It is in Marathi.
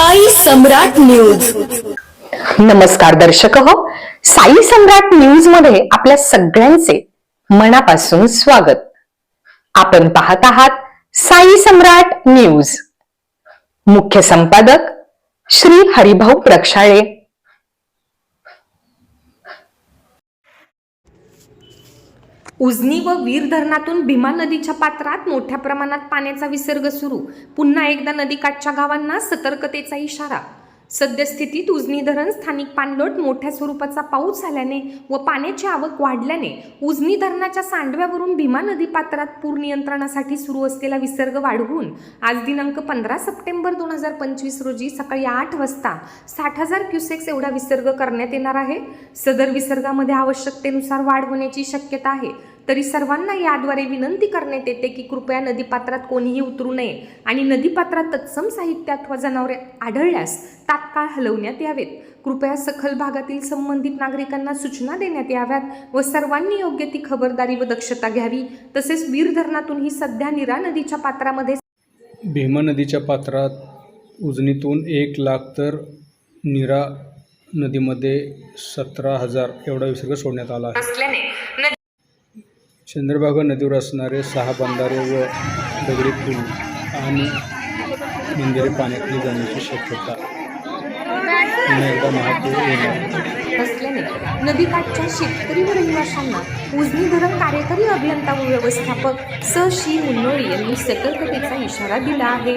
साई सम्राट न्यूज. नमस्कार दर्शक हो. साई सम्राट न्यूजमध्ये आपल्या सगळ्यांचे मनापासून स्वागत. आपण पाहत आहात साई सम्राट न्यूज. मुख्य संपादक श्री हरिभाऊ प्रक्षाळे. उजनी व वीर धरणातून भीमा नदीच्या पात्रात मोठ्या प्रमाणात पाण्याचा विसर्ग सुरू. पुन्हा एकदा नदीकाठच्या गावांना सतर्कतेचा इशारा. सद्यस्थितीत उजनी धरण स्थानिक पाणलोट मोठ्या स्वरूपाचा पाऊस झाल्याने व पाण्याची आवक वाढल्याने उजनी धरणाच्या सांडव्यावरून भीमा नदी पात्रात पूर नियंत्रणासाठी सुरू असलेला विसर्ग वाढवून आज दिनांक पंधरा सप्टेंबर दोन हजार पंचवीस रोजी सकाळी आठ वाजता साठ हजार क्युसेक्स एवढा विसर्ग करण्यात येणार आहे. सदर विसर्गामध्ये आवश्यकतेनुसार वाढ होण्याची शक्यता आहे. तरी सर्वांना याद्वारे विनंती करण्यात येते की कृपया नदीपात्रात कोणीही उतरू नये आणि नदीपात्रात तत्सम साहित्य अथवा जनावरे आढळल्यास तात्काळ हलवण्यात यावेत. कृपया सखल भागातील संबंधित नागरिकांना सूचना देण्यात याव्यात व सर्वांनी योग्य ती खबरदारी व दक्षता घ्यावी. तसेच वीर धरणातूनही सध्या निरा नदीच्या पात्रामध्ये भीमा नदीच्या पात्रात उजनीतून एक लाख तर नीरा नदीमध्ये सतरा हजार एवढा विसर्ग सोडण्यात आला आहे. असल्याने चंद्रभागा नदीवर असणारे सहा बंधारे व दगडी पूल आणि मंदिरे पाण्याखाली जाण्याची शक्यता एकदा महापूर असल्याने नदीकाठच्या शेतकरी व रहिवाशांना उजनी धरण कार्यकारी अभियंता व व्यवस्थापक स. श्री. मुन्नोळी यांनी सतर्कतेचा इशारा दिला आहे.